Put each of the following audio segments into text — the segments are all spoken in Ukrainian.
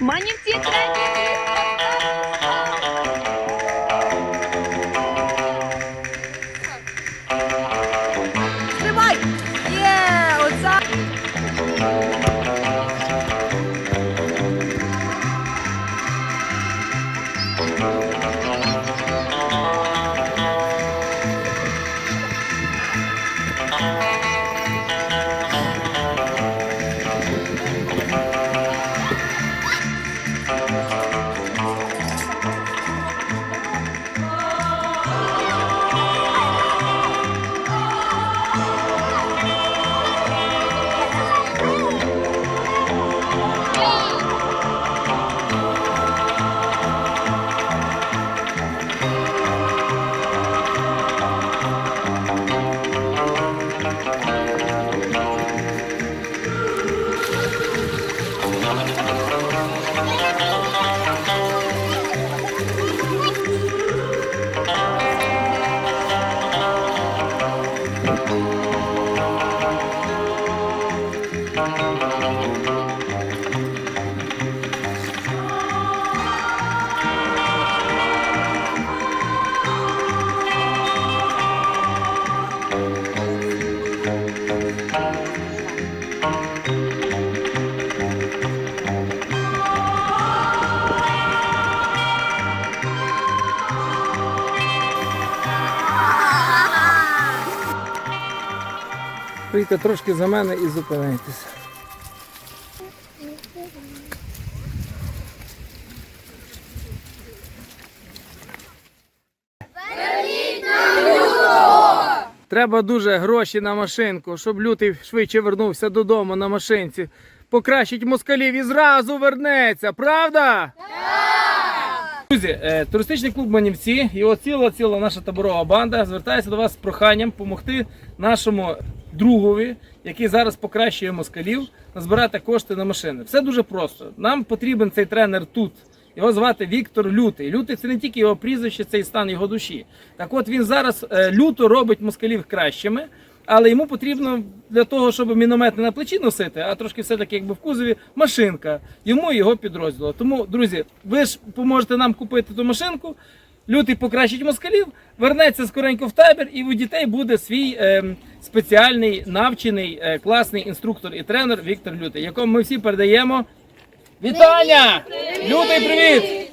Манівці третій. Прийте трошки за мене і зупинитися. Треба дуже гроші на машинку, щоб лютий швидше вернувся додому на машинці. Покращить москалів і зразу вернеться, правда? Друзі, е, туристичний клуб Манівці і от ціла ціла наша таборова банда звертається до вас з проханням допомогти нашому другові, який зараз покращує москалів, назбирати кошти на машини. Все дуже просто. Нам потрібен цей тренер тут. Його звати Віктор Лютий. Лютий це не тільки його прізвище, це і стан його душі. Так от він зараз е, люто робить москалів кращими. Але йому потрібно для того, щоб міномет не на плечі носити, а трошки все-таки якби в кузові машинка. Йому і його підрозділу. Тому, друзі, ви ж поможете нам купити ту машинку. Лютий покращить москалів, вернеться скоренько в табір, і у дітей буде свій е, спеціальний навчений е, класний інструктор і тренер Віктор Лютий, якому ми всі передаємо вітання! Лютий, привіт!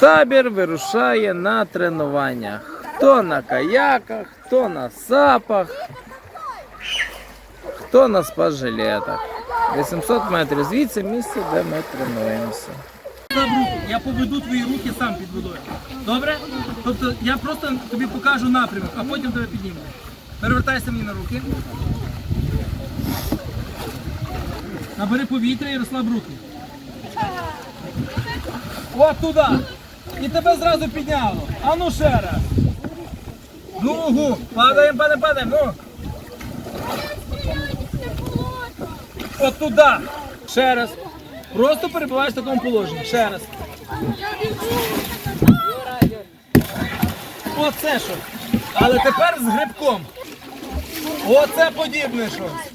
Табір вирушає на тренуваннях. Хто на каяках, хто на сапах, хто на спа-жилетах. 800 метрів звідси місце, де ми тренуємося. Я поведу твої руки сам під водою. Добре? Тобто я просто тобі покажу напрямок, а потім тебе підніму. Перевертайся мені на руки. Набери повітря і розслаб руки. От туди. І тебе зразу підняло. А ну ще раз. Ногу. Падаємо, падаємо, падаємо. Ну. От туди. Ще раз. Просто перебуваєш в такому положенні. Ще раз. Оце що. Але тепер з грибком. Оце подібне щось.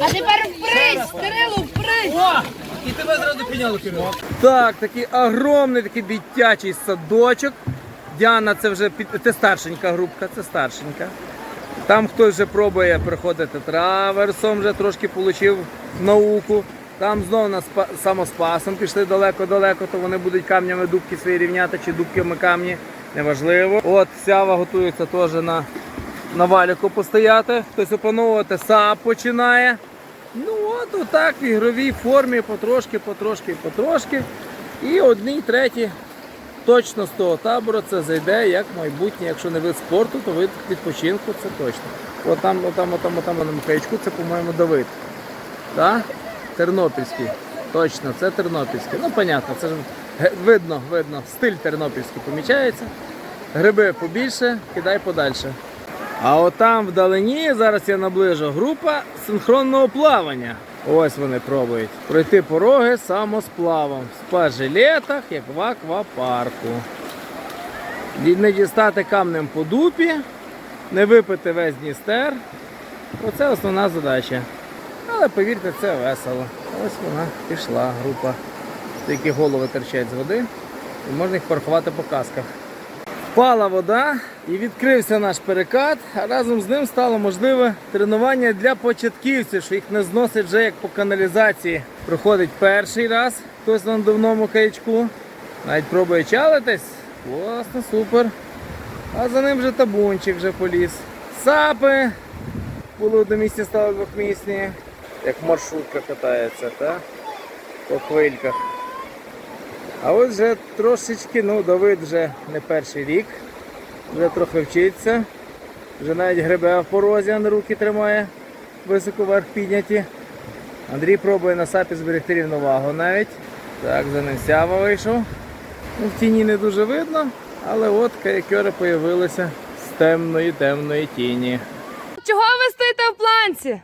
А тепер впрись, Кирилу, впрись! О! І тебе зразу підняли Кирило. Так, такий огромний такий дитячий садочок. Діана, це вже під... це старшенька групка, це старшенька. Там хтось вже пробує приходити траверсом, вже трошки отримав науку. Там знову на спа... самоспасом пішли далеко-далеко, то вони будуть камнями дубки свої рівняти чи дубками камні. Неважливо. От сява готується теж на, на валіку постояти. Хтось опановувати сап починає. Ну от отак в ігровій формі потрошки, потрошки, потрошки. І одні, треті точно з того табору це зайде як майбутнє. Якщо не вид спорту, то вид відпочинку це точно. От там, отам, отам, отам на Михайлічку, це, по-моєму, Давид. Так? Тернопільський. Точно, це Тернопільський. Ну, понятно, це ж видно, видно. Стиль тернопільський помічається. Гриби побільше, кидай подальше. А отам вдалині, зараз я наближу, група синхронного плавання. Ось вони пробують пройти пороги самосплавом в спа-жилетах, як в аквапарку. Не дістати камнем по дупі, не випити весь Дністер. Оце основна задача. Але повірте, це весело. Ось вона пішла, група. Тільки голови терчать з води. І можна їх порахувати по касках. Впала вода і відкрився наш перекат, а разом з ним стало можливе тренування для початківців, що їх не зносить вже як по каналізації. Проходить перший раз хтось на надувному каячку. Навіть пробує чалитись. Класно, супер. А за ним вже табунчик вже поліз. Сапи були до місця стали двохмісні, як маршрутка катається, та? по хвильках. А ось вже трошечки, ну, Давид вже не перший рік, вже трохи вчиться. Вже навіть гребе в порозі, а не руки тримає, високо вверх підняті. Андрій пробує на сапі зберегти рівновагу навіть. Так, за ним сява вийшов. Ну, в тіні не дуже видно, але от каякери появилися з темної темної тіні. Чого ви стоїте в планці?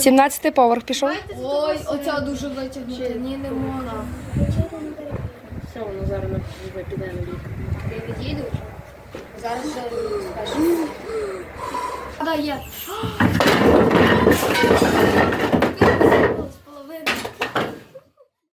17 поверх пішов. Ой, оця дуже витягнута. Ні, не можна. Все, воно зараз вже піде на бік. Я від'їду. Зараз ще скажу. Да, є.